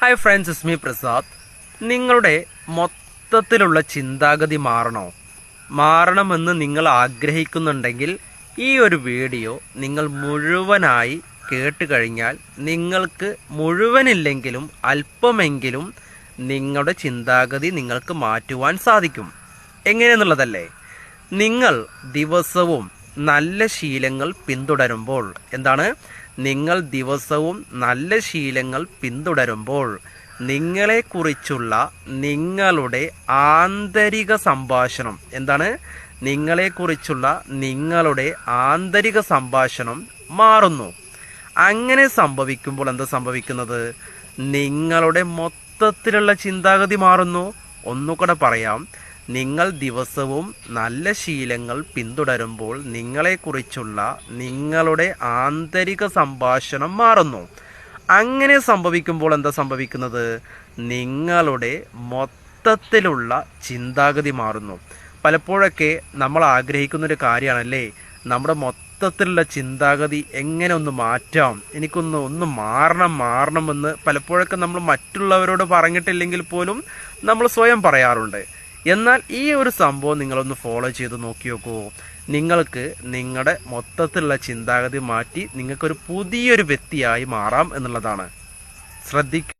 Hi friends ഇസ്മി പ്രസാദ് നിങ്ങളുടെ മൊത്തത്തിലുള്ള ചിന്താഗതി മാറണോ? മാറണമെന്ന് നിങ്ങൾ ആഗ്രഹിക്കുന്നുണ്ടെങ്കിൽ ഈ ഒരു വീഡിയോ നിങ്ങൾ മുഴുവനായി കേട്ട് കഴിഞ്ഞാൽ നിങ്ങൾക്ക് മുഴുവനില്ലെങ്കിലും അല്പമെങ്കിലും നിങ്ങളുടെ ചിന്താഗതി നിങ്ങൾക്ക് മാറ്റുവാൻ സാധിക്കും. എങ്ങനെയെന്നുള്ളതല്ലേ? നിങ്ങൾ ദിവസവും നല്ല ശീലങ്ങൾ പിന്തുടരുമ്പോൾ. എന്താണ്? നിങ്ങൾ ദിവസവും നല്ല ശീലങ്ങൾ പിന്തുടരുമ്പോൾ നിങ്ങളെക്കുറിച്ചുള്ള നിങ്ങളുടെ ആന്തരിക സംഭാഷണം. എന്താണ്? നിങ്ങളെക്കുറിച്ചുള്ള നിങ്ങളുടെ ആന്തരിക സംഭാഷണം മാറുന്നു. അങ്ങനെ സംഭവിക്കുമ്പോൾ എന്താ സംഭവിക്കുന്നത്? നിങ്ങളുടെ മൊത്തത്തിലുള്ള ചിന്താഗതി മാറുന്നു. ഒന്നുകൂടെ പറയാം. നിങ്ങൾ ദിവസവും നല്ല ശീലങ്ങൾ പിന്തുടരുമ്പോൾ നിങ്ങളെക്കുറിച്ചുള്ള നിങ്ങളുടെ ആന്തരിക സംഭാഷണം മാറുന്നു. അങ്ങനെ സംഭവിക്കുമ്പോൾ എന്താ സംഭവിക്കുന്നത്? നിങ്ങളുടെ മൊത്തത്തിലുള്ള ചിന്താഗതി മാറുന്നു. പലപ്പോഴൊക്കെ നമ്മൾ ആഗ്രഹിക്കുന്ന ഒരു കാര്യമാണല്ലേ? നമ്മുടെ മൊത്തത്തിലുള്ള ചിന്താഗതി എങ്ങനെ ഒന്ന് മാറ്റാം? എനിക്കൊന്ന് ഒന്ന് മാറണം മാറണമെന്ന് പലപ്പോഴൊക്കെ നമ്മൾ മറ്റുള്ളവരോട് പറഞ്ഞിട്ടില്ലെങ്കിൽ പോലും നമ്മൾ സ്വയം പറയാറുണ്ട്. എന്നാൽ ഈ ഒരു സംഭവം നിങ്ങളൊന്ന് ഫോളോ ചെയ്ത് നോക്കി നോക്കൂ. നിങ്ങൾക്ക് നിങ്ങളുടെ മൊത്തത്തിലുള്ള ചിന്താഗതി മാറ്റി നിങ്ങൾക്കൊരു പുതിയൊരു വ്യക്തിയായി മാറാം എന്നുള്ളതാണ്. ശ്രദ്ധിക്കുക